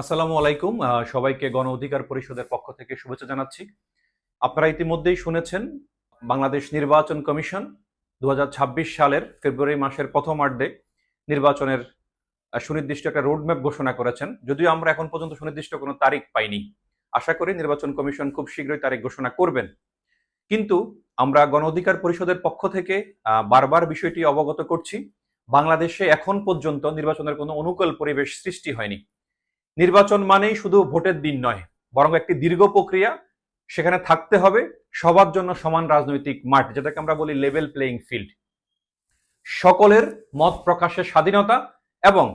আসসালামু আলাইকুম। সবাইকে গণ অধিকার পরিষদের পক্ষ থেকে শুভেচ্ছা জানাচ্ছি। আপনারা ইতিমধ্যেই শুনেছেন, বাংলাদেশ নির্বাচন কমিশন দু হাজার ছাব্বিশ সালের ফেব্রুয়ারি মাসের প্রথম প্রথমার্ধে নির্বাচনের সুনির্দিষ্ট একটা রোডম্যাপ ঘোষণা করেছেন। যদিও আমরা এখন পর্যন্ত সুনির্দিষ্ট কোনো তারিখ পাইনি। আশা করি নির্বাচন কমিশন খুব শীঘ্রই তারিখ ঘোষণা করবেন। কিন্তু আমরা গণ অধিকার পরিষদের পক্ষ থেকে বারবার বিষয়টি অবগত করছি। বাংলাদেশে এখন পর্যন্ত নির্বাচনের কোনো অনুকূল পরিবেশ সৃষ্টি হয়নি। নির্বাচন মানেই শুধু ভোটের দিন নয়, বরং একটি দীর্ঘ প্রক্রিয়া। সেখানে থাকতে হবে সবার জন্য সমান রাজনৈতিক মাঠ, যেটাকে আমরা বলি লেভেল প্লেইং ফিল্ড সকলের মত প্রকাশের স্বাধীনতা এবং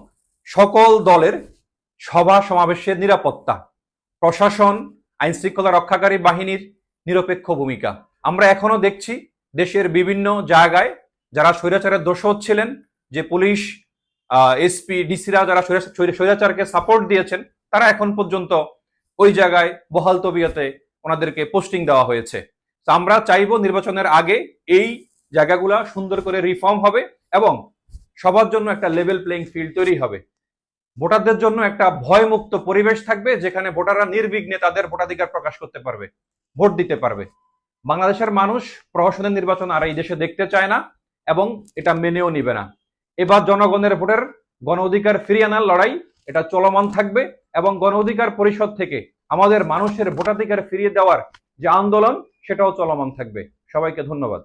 সকল দলের সভা সমাবেশের নিরাপত্তা, প্রশাসন আইন শৃঙ্খলা রক্ষাকারী বাহিনীর নিরপেক্ষ ভূমিকা। আমরা এখনও দেখছি দেশের বিভিন্ন জায়গায় যারা স্বৈরাচারের দোষ হচ্ছিলেন যে পুলিশ এসপি ডিসিরা যারা স্বৈরা- স্বৈরা- স্বৈরাচারকে সাপোর্ট দিয়েছেন, তারা এখন পর্যন্ত ওই জায়গায় বহাল তবিয়তে ওনাদেরকে পোস্টিং দেওয়া হয়েছে। আমরা চাইব নির্বাচনের আগে এই জায়গাগুলা সুন্দর করে রিফর্ম হবে এবং সবার জন্য একটা লেভেল প্লেইং ফিল্ড তৈরি হবে। ভোটারদের জন্য একটা ভয়মুক্ত পরিবেশ থাকবে, যেখানে ভোটাররা নির্বিঘ্নে তাদের ভোটাধিকার প্রকাশ করতে পারবে, ভোট দিতে পারবে। বাংলাদেশের মানুষ প্রহসনের নির্বাচন আর এই দেশে দেখতে চায় না এবং এটা মেনেও নিবে না। এবার জনগণের ভোটের গণ অধিকার ফিরিয়ে আনার লড়াই, এটা চলমান থাকবে এবং গণ অধিকার পরিষদ থেকে আমাদের মানুষের ভোটাধিকার ফিরিয়ে দেওয়ার যে আন্দোলন, সেটাও চলমান থাকবে। সবাইকে ধন্যবাদ।